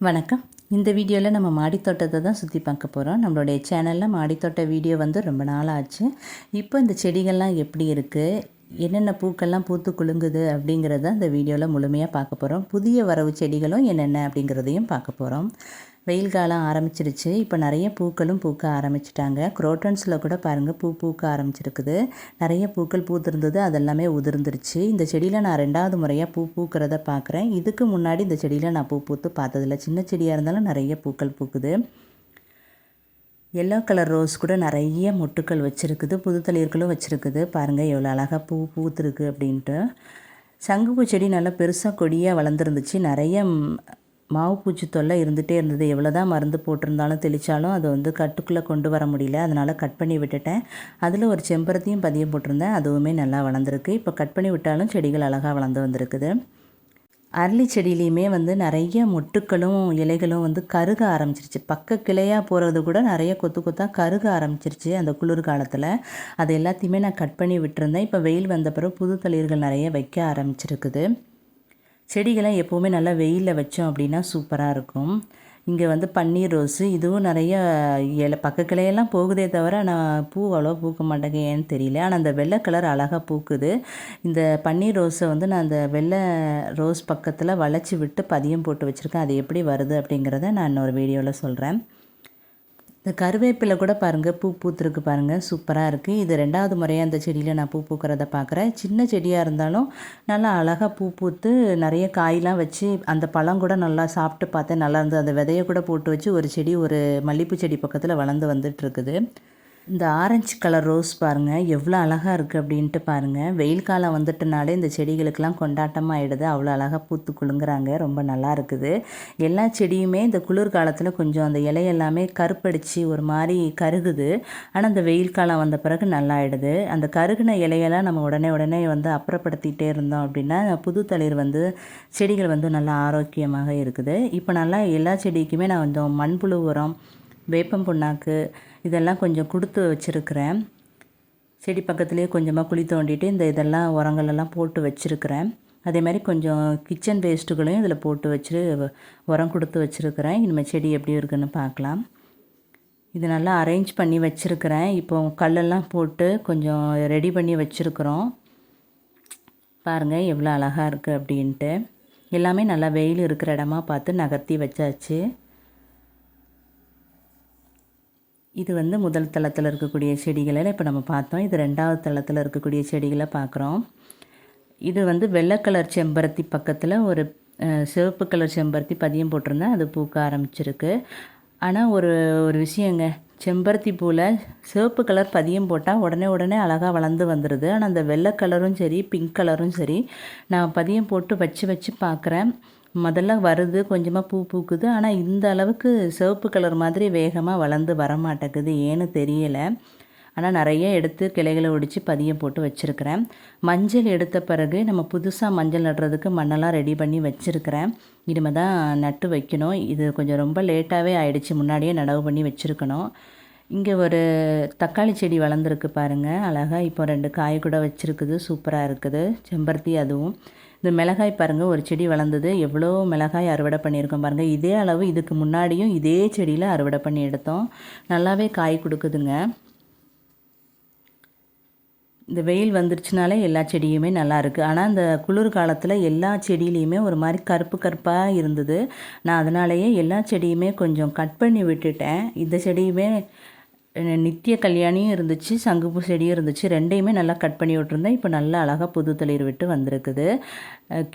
வணக்கம். இந்த வீடியோவில் நம்ம மாடித்தோட்டத்தை தான் சுற்றி பார்க்க போகிறோம் நம்மளுடைய சேனலில் மாடித்தோட்ட வீடியோ வந்து ரொம்ப நாள் ஆச்சு இப்போ இந்த செடிகள்லாம் எப்படி இருக்குது என்னென்ன பூக்கள்லாம் பூத்து குலுங்குது அப்படிங்கிறத இந்த வீடியோவில் முழுமையாக பார்க்க போகிறோம் புதிய வரவு செடிகளும் என்னென்ன அப்படிங்கிறதையும் பார்க்க போகிறோம் வெயில் காலம் ஆரம்பிச்சிருச்சு. இப்போ நிறைய பூக்களும் பூக்க ஆரம்பிச்சிட்டாங்க. குரோட்டன்ஸில் கூட பாருங்கள் பூ பூக்க ஆரம்பிச்சிருக்குது. நிறைய பூக்கள் பூத்திருந்தது அதெல்லாமே உதிர்ந்துருச்சு. இந்த செடியில் நான் ரெண்டாவது முறையாக பூ பூக்கிறத பார்க்குறேன் இதுக்கு முன்னாடி இந்த செடியில் நான் பூ பூத்து பார்த்ததில்ல. சின்ன செடியாக இருந்தாலும் நிறைய பூக்கள் பூக்குது. எல்லோ கலர் ரோஸ் கூட நிறைய மொட்டுக்கள் வச்சுருக்குது புது தளிர்களும் வச்சுருக்குது. பாருங்கள் எவ்வளோ அழகாக பூ பூத்துருக்கு அப்படின்ட்டு. சங்குப்பூ செடி நல்லா பெருசாக கொடியாக வளர்ந்துருந்துச்சு. நிறைய மாவு பூச்சி தொல்லை இருந்துகிட்டே இருந்தது. எவ்வளோ தான் மருந்து போட்டிருந்தாலும் தெளித்தாலும் அதை வந்து கட்டுக்குள்ளே கொண்டு வர முடியல. அதனால் கட் பண்ணி விட்டுட்டேன். அதில் ஒரு செம்பருத்தியும் பதியம் போட்டிருந்தேன். அதுவுமே நல்லா வளர்ந்துருக்கு. இப்போ கட் பண்ணி விட்டாலும் செடிகள் அழகாக வளர்ந்து வந்திருக்குது. அரளி செடியிலையுமே வந்து நிறைய மொட்டுக்களும் இலைகளும் வந்து கருக ஆரம்பிச்சிருச்சு. பக்க கிளையாக போகிறது கூட நிறைய கொத்து கொத்தாக கருக ஆரம்பிச்சிருச்சு அந்த குளிர் காலத்தில். அது எல்லாத்தையுமே நான் கட் பண்ணி விட்டுருந்தேன். இப்போ வெயில் வந்த பிறகு புது தளிர்கள் நிறைய வைக்க ஆரம்பிச்சிருக்குது. செடிகளை எப்போவுமே நல்லா வெயிலில் வச்சோம் அப்படின்னா சூப்பராக இருக்கும். இங்கே வந்து பன்னீர் ரோஸு இதுவும் நிறைய இலை பக்கக்கிளையெல்லாம் போகுதே தவிர நான் பூ அவ்வளோ பூக்க மாட்டேங்க ஏன்னு தெரியல. ஆனால் அந்த வெள்ளை கலர் அழகாக பூக்குது. இந்த பன்னீர் ரோஸை வந்து நான் அந்த வெள்ளை ரோஸ் பக்கத்தில் வளைச்சி விட்டு பதியம் போட்டு வச்சுருக்கேன். அது எப்படி வருது அப்படிங்கிறத நான் இன்னொரு வீடியோவில் சொல்கிறேன் இந்த கருவேப்பிலை கூட பாருங்கள் பூ பூத்துருக்கு பாருங்கள் சூப்பராக இருக்குது இது ரெண்டாவது முறையாக அந்த செடியில் நான் பூ பூக்கிறத பார்க்குறேன் சின்ன செடியாக இருந்தாலும் நல்லா அழகாக பூ பூத்து நிறைய காயெலாம் வச்சு அந்த பழம் கூட நல்லா சாப்பிட்டு பார்த்தேன். நல்லா இருந்தது அந்த விதையை கூட போட்டு வச்சு ஒரு செடி ஒரு மல்லிகைப்பூ செடி பக்கத்தில் வளர்ந்து வந்துட்டுருக்குது இந்த ஆரஞ்சு கலர் ரோஸ் பாருங்கள் எவ்வளோ அழகாக இருக்குது அப்படின்ட்டு பாருங்கள் வெயில் காலம் வந்துட்டனாலே இந்த செடிகளுக்கெல்லாம் கொண்டாட்டமாக ஆகிடுது அவ்வளோ அழகாக பூத்து குலுங்குறாங்க. ரொம்ப நல்லா இருக்குது. எல்லா செடியுமே இந்த குளிர் காலத்தில் கொஞ்சம் அந்த இலையெல்லாமே கருப்படிச்சு ஒரு மாதிரி கருகுது. ஆனால் அந்த வெயில் காலம் வந்த பிறகு நல்லா ஆகிடுது அந்த கருகின இலையெல்லாம் நம்ம உடனே உடனே வந்து அப்புறப்படுத்திகிட்டே இருந்தோம் அப்படின்னா புது தளிர் வந்து செடிகள் வந்து நல்லா ஆரோக்கியமாக இருக்குது. இப்போ நல்லா எல்லா செடிக்குமே நான் கொஞ்சம் மண்புழு உரம் வேப்பம் புண்ணாக்கு இதெல்லாம் கொஞ்சம் கொடுத்து வச்சுருக்கிறேன். செடி பக்கத்துலேயே கொஞ்சமாக குழி தோண்டிட்டு இந்த இதெல்லாம் உரங்களெல்லாம் போட்டு வச்சுருக்கிறேன். அதே மாதிரி கொஞ்சம் கிச்சன் வேஸ்ட்டுகளையும் இதில் போட்டு வச்சு உரம் கொடுத்து வச்சுருக்கிறேன். இனிமேல் செடி எப்படி இருக்குன்னு பார்க்கலாம். இது நல்லா அரேஞ்ச் பண்ணி வச்சுருக்கிறேன். இப்போ கல்லெல்லாம் போட்டு கொஞ்சம் ரெடி பண்ணி வச்சுருக்குறோம். பாருங்கள் எவ்வளோ அழகாக இருக்குது அப்படின்ட்டு. எல்லாமே நல்லா வெயில் இருக்கிற இடமா பார்த்து நகர்த்தி வச்சாச்சு. இது வந்து முதல் தளத்தில் இருக்கக்கூடிய செடிகளில் இப்போ நம்ம பார்த்தோம். இது ரெண்டாவது தளத்தில் இருக்கக்கூடிய செடிகளை பார்க்குறோம். இது வந்து வெள்ளை கலர் செம்பருத்தி பக்கத்தில் ஒரு சிவப்பு கலர் செம்பருத்தி பதியம் போட்டிருந்தேன். அது பூக்க ஆரம்பிச்சிருக்கு. ஆனால் ஒரு ஒரு விஷயங்க செம்பருத்தி பூவில் சிவப்பு கலர் பதியம் போட்டால் உடனே உடனே அழகாக வளர்ந்து வந்துடுது ஆனால் அந்த வெள்ளை கலரும் சரி பிங்க் கலரும் சரி நான் பதியம் போட்டு வச்சு வச்சு பார்க்குறேன் முதல்ல வருது கொஞ்சமாக பூ பூக்குது. ஆனால் இந்த அளவுக்கு சிவப்பு கலர் மாதிரி வேகமாக வளர்ந்து வர மாட்டேங்குது ஏன்னு தெரியலை. ஆனால் நிறைய எடுத்து கிளைகளை ஒடித்து பதியம் போட்டு வச்சுருக்கிறேன். மஞ்சள் எடுத்த பிறகு நம்ம புதுசாக மஞ்சள் நடுறதுக்கு மண்ணெல்லாம் ரெடி பண்ணி வச்சுருக்கிறேன். இனிமேல் தான் நட்டு வைக்கணும். இது கொஞ்சம் ரொம்ப லேட்டாகவே ஆயிடுச்சு. முன்னாடியே நடவு பண்ணி வச்சுருக்கணும். இங்கே ஒரு தக்காளி செடி வளர்ந்துருக்கு பாருங்கள் அழகாக இப்போ ரெண்டு காய் கூட வச்சுருக்குது. சூப்பராக இருக்குது. செம்பருத்தி அதுவும். இந்த மிளகாய் பாருங்கள் ஒரு செடி வளர்ந்தது. எவ்வளோ மிளகாய் அறுவடை பண்ணியிருக்கோம் பாருங்கள் இதே அளவு இதுக்கு முன்னாடியும் இதே செடியில் அறுவடை பண்ணி எடுத்தோம். நல்லாவே காய் கொடுக்குதுங்க. இந்த வெயில் வந்துருச்சுனாலே எல்லா செடியுமே நல்லா இருக்குது ஆனால் இந்த குளிர் காலத்தில் எல்லா செடியிலையுமே ஒரு மாதிரி கருப்பு கருப்பாக இருந்தது. நான் அதனாலேயே எல்லா செடியுமே கொஞ்சம் கட் பண்ணி விட்டுட்டேன். இந்த செடியுமே நித்திய கல்யாணியும் இருந்துச்சு சங்குப்பூ செடியும் இருந்துச்சு. ரெண்டையுமே நல்லா கட் பண்ணி விட்டுருந்தேன். இப்போ நல்லா அழகாக புது தளிர் விட்டு வந்திருக்குது.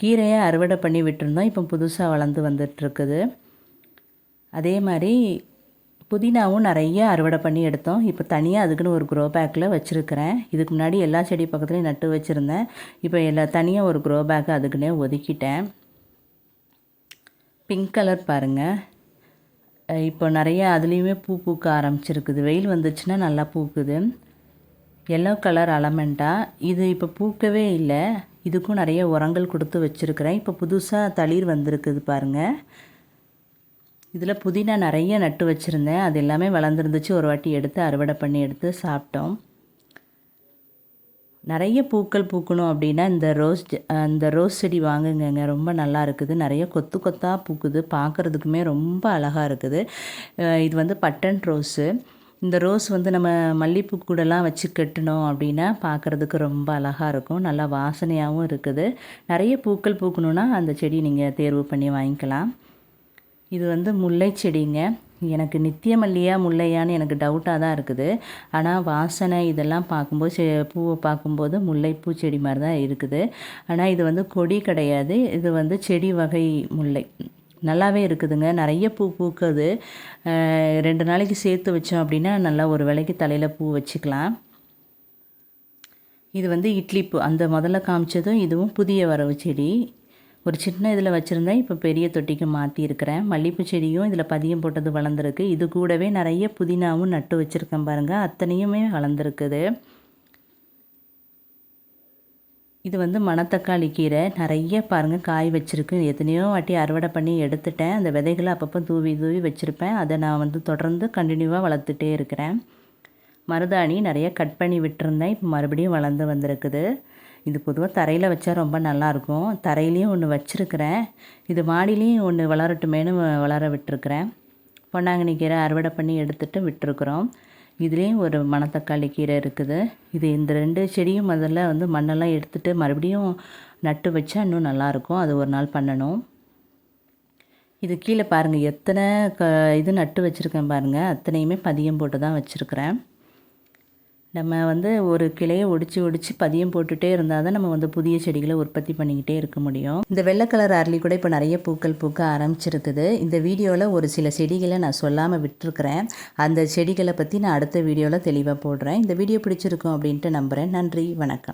கீரையை அறுவடை பண்ணி விட்டுருந்தோம். இப்போ புதுசாக வளர்ந்து வந்துட்டுருக்குது. அதே மாதிரி புதினாவும் நிறைய அறுவடை பண்ணி எடுத்தோம். இப்போ தனியாக அதுக்குன்னு ஒரு க்ரோ பேக்கில் வச்சுருக்கிறேன். இதுக்கு முன்னாடி எல்லா செடி பக்கத்துலேயும் நட்டு வச்சுருந்தேன். இப்போ எல்லா தனியாக ஒரு க்ரோ பேக் அதுக்குன்னே ஒதுக்கிட்டேன். பிங்க் கலர் பாருங்கள் இப்போ நிறைய அதுலேயுமே பூ பூக்க ஆரம்பிச்சிருக்குது. வெயில் வந்துச்சுன்னா நல்லா பூக்குது. எல்லோ கலர் அலமெண்ட்டாக இது இப்போ பூக்கவே இல்லை. இதுக்கும் நிறைய உரங்கள் கொடுத்து வச்சுருக்கிறேன். இப்போ புதுசாக தளிர் வந்திருக்குது பாருங்கள் இதில் புதினா நிறைய நட்டு வச்சுருந்தேன். அது எல்லாமே வளர்ந்துருந்துச்சு. ஒரு வாட்டி எடுத்து அறுவடை பண்ணி எடுத்து சாப்பிட்டோம். நிறைய பூக்கள் பூக்கணும் அப்படின்னா இந்த ரோஸ் செ- அந்த ரோஸ் செடி வாங்குங்கங்க. ரொம்ப நல்லா இருக்குது. நிறைய கொத்து கொத்தாக பூக்குது. பார்க்குறதுக்குமே ரொம்ப அழகாக இருக்குது. இது வந்து பட்டன் ரோஸு. இந்த ரோஸ் வந்து நம்ம மல்லிப்பூ கூடலாம் வச்சு கட்டணும் அப்படின்னா பார்க்குறதுக்கு ரொம்ப அழகாக இருக்கும். நல்லா வாசனையாகவும் இருக்குது. நிறைய பூக்கள் பூக்கணுன்னா அந்த செடி நீங்கள் தேர்வு பண்ணி வாங்கிக்கலாம். இது வந்து முல்லை செடிங்க எனக்கு நித்தியமல்லியா முல்லையான்னு எனக்கு டவுட்டாக தான் இருக்குது. ஆனால் வாசனை இதெல்லாம் பார்க்கும்போது செ- பூவை பார்க்கும்போது முல்லைப்பூ செடி மாதிரி தான் இருக்குது. ஆனால் இது வந்து கொடி கிடையாது. இது வந்து செடி வகை முல்லை. நல்லாவே இருக்குதுங்க. நிறைய பூ பூக்குது. ரெண்டு நாளைக்கு சேர்த்து வச்சோம் அப்படின்னா நல்லா ஒரு வேளைக்கு தலையில் பூ வச்சுக்கலாம். இது வந்து இட்லி பூ. அந்த முதல்ல காமிச்சதும் இதுவும் புதிய வரவு செடி. ஒரு சின்ன இதில் வச்சுருந்தேன். இப்போ பெரிய தொட்டிக்கு மாற்றிருக்கிறேன் மல்லிகைப்பூ செடியும் இதில் பதியம் போட்டது வளர்ந்துருக்கு. இது கூடவே நிறைய புதினாவும் நட்டு வச்சுருக்கேன் பாருங்கள் அத்தனையுமே வளர்ந்துருக்குது. இது வந்து மணத்தக்காளி கீரை. நிறைய பாருங்கள் காய் வச்சுருக்கு. எத்தனையோ வாட்டி அறுவடை பண்ணி எடுத்துட்டேன். அந்த விதைகளை அப்பப்போ தூவி தூவி வச்சுருப்பேன். அதை நான் வந்து தொடர்ந்து கண்டினியூவாக வளர்த்துட்டே இருக்கிறேன். மருதாணி நிறைய கட் பண்ணி விட்டுருந்தேன். இப்போ மறுபடியும் வளர்ந்து வந்திருக்குது. இது பொதுவாக தரையில் வச்சா ரொம்ப நல்லாயிருக்கும் தரையிலையும் ஒன்று வச்சுருக்கிறேன். இது மாடிலையும் ஒன்று வளரட்டுமேனு வளர விட்டுருக்குறேன். பொன்னாங்கண்ணி கீரை அறுவடை பண்ணி எடுத்துகிட்டு விட்டுருக்குறோம். இதுலேயும் ஒரு மணத்தக்காளி கீரை இருக்குது. இது இந்த ரெண்டு செடியும் முதல்ல வந்து மண்ணெல்லாம் எடுத்துட்டு மறுபடியும் நட்டு வச்சா இன்னும் நல்லாயிருக்கும் அது ஒரு நாள் பண்ணணும். இது கீழே பாருங்கள் எத்தனை க இது நட்டு வச்சுருக்கேன் பாருங்கள் அத்தனையுமே பதியம் போட்டு தான் வச்சுருக்கிறேன். நம்ம வந்து ஒரு கிளையை ஒடிச்சு ஒடிச்சு பதியம் போட்டுட்டே இருந்தால் தான் நம்ம வந்து புதிய செடிகளை உற்பத்தி பண்ணிக்கிட்டே இருக்க முடியும். இந்த வெள்ளை கலர் அரளி கூட இப்போ நிறைய பூக்கள் பூக்க ஆரம்பிச்சிருக்குது. இந்த வீடியோவில் ஒரு சில செடிகளை நான் சொல்லாமல் விட்டுருக்கிறேன். அந்த செடிகளை பற்றி நான் அடுத்த வீடியோவில் தெளிவாக போடுறேன். இந்த வீடியோ பிடிச்சிருக்கும் அப்படின்ட்டு நம்புகிறேன் நன்றி. வணக்கம்.